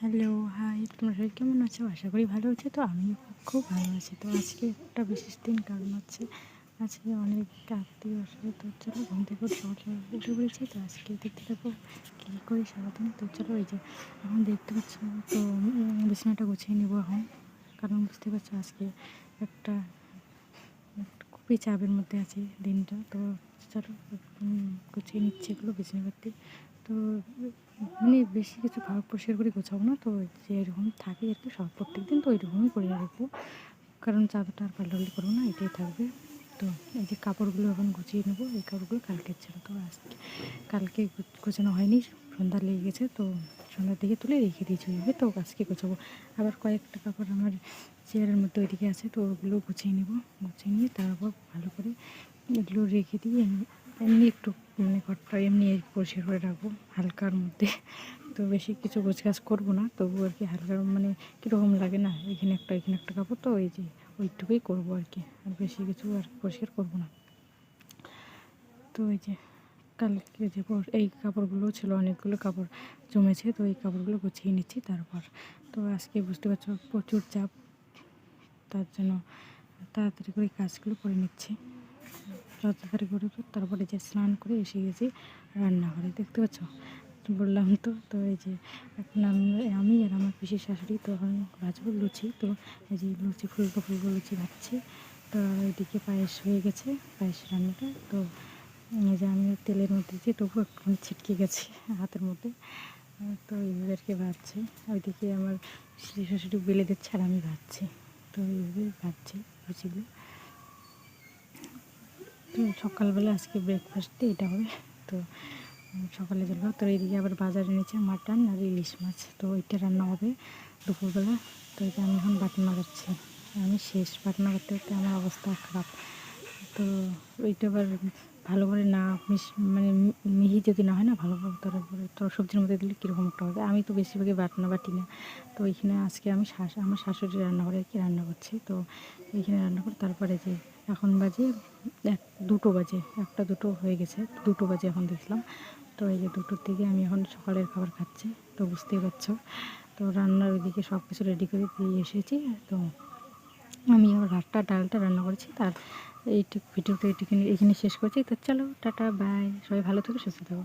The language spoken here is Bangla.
হ্যালো, হাই, তোমরা সবাই কেমন আছো? আশা করি ভালো আছো, তো আমিও খুব ভালো আছি। তো আজকে একটা বিশেষ দিন, কারণ হচ্ছে আজকে অনেক আত্মীয় আসবে তোর চলো ঘুম থেকে উঠে পড়েছি তো আজকে দেখতে থাকব কী করি সারাদিন তোর চলো এই যে, এখন দেখতে পাচ্ছ, তো বিছানাটা গুছিয়ে নেব এখন, কারণ বুঝতে পারছ আজকে একটা খুবই চাপের মধ্যে আছে দিনটা। তো চলো গুছিয়ে নিচ্ছে এগুলো বিছানা বিছানাপাতি তো মানে বেশি কিছু ভাব পরিষ্কার করে গোছাবো না, তো যে এরকম থাকে আর কি সব প্রত্যেক দিন তো ওইরকমই করে রাখব। কারণ চাদরটা আর পাল্টাপাল্টি করব না, এটাই থাকবে। তো এই যে কাপড়গুলো এখন গুছিয়ে নেব, এই কাপড়গুলো কালকের ছিল, তো আজকে, কালকে গোছানো হয়নি, সন্ধ্যা লেগে গেছে, তো সন্ধ্যার দিকে তুলে রেখে দিয়েছি ওইভাবে, তো আজকে গোছাবো। আবার কয়েকটা কাপড় আমার চেয়ারের মধ্যে ওইদিকে আছে, তো ওগুলো গুছিয়ে নেব, গুছিয়ে নিয়ে তারপর ভালো করে এগুলো রেখে দিয়ে এমনি- একটু মানে ঘরটা এমনি পরিষ্কার করে রাখব, হালকার মধ্যে। তো বেশি কিছু গোছগাছ করব না, তবু আর কি হালকা মানে কীরকম লাগে না, এখানে একটা এখানে একটা কাপড়, তো ওই যে ওইটুকুই করব আর কি। আর বেশি কিছু আর পরিষ্কার করব না। তো এই যে কালকে যে এই কাপড়গুলো ছিল, অনেকগুলো কাপড় জমেছে, তো এই কাপড়গুলো গুছিয়ে নিচ্ছি তারপর। তো আজকে বুঝতে পারছ, প্রচুর চাপ, তার জন্য তাড়াতাড়ি করে কাজগুলো করে নিচ্ছি। তাড়াতাড়ি করে তারপরে যে স্নান করে এসে গেছি রান্নাঘরে। দেখতে পাচ্ছ? বললাম তো তো এই যে এখন আমি- আর আমার পিসির শাশুড়ি তো এখন ভাজবো লুচি, তো এই যে লুচি ফুলকো ফুলকো লুচি ভাজছি। তো এদিকে পায়েস হয়ে গেছে, পায়েস রান্নাটা। তো এই যে আমি তেলের মধ্যে দিয়েছি তবু একটু ছিটকে গেছে হাতের মধ্যে, তো এইভাবে ভাজছি। ওইদিকে আমার শাশুড়ি বেলে দিচ্ছে আর আমি ভাজছি। তো এইভাবে ভাজছি লুচিগুলো। সকালবেলা আজকে ব্রেকফাস্টে এটা হবে। তো সকালে জল তো এইদিকে আবার বাজারে এনেছে মাটন আর ইলিশ মাছ। তো ওইটা রান্না হবে দুপুরবেলা। তো এটা আমি এখন বাটনা লাগাচ্ছি আমি শেষ বাটনা করতে করতে আমার অবস্থা খারাপ। তো ওইটা আবার ভালো করে না মিশ মানে মিহি যদি না হয় না ভালোভাবে তারপরে তো সবজির মধ্যে দিলে কীরকম একটা হবে? আমি তো বেশিরভাগই বাটনা বাটি না। তো এইখানে আজকে আমি শাশ আমার শাশুড়ি রান্না করে কি রান্না করছি। তো এইখানে রান্না করে তারপরে যে এখন বাজে এক, দুটো বাজে, একটা দুটো হয়ে গেছে, দুটো বাজে এখন দেখলাম। তো এই যে দুটোর থেকে আমি এখন সকালের খাবার খাচ্ছি, তো বুঝতেই পারছ। তো রান্নার ওইদিকে সব কিছু রেডি করে দিয়ে এসেছি, তো আমি আবার ভাতটা, ডালটা রান্না করেছি, তার এই ভিডিওটা এইটুখানি এখানে শেষ করছি। তো চলো, টাটা বাই সবাই ভালো থেকো, সুস্থ থাকো।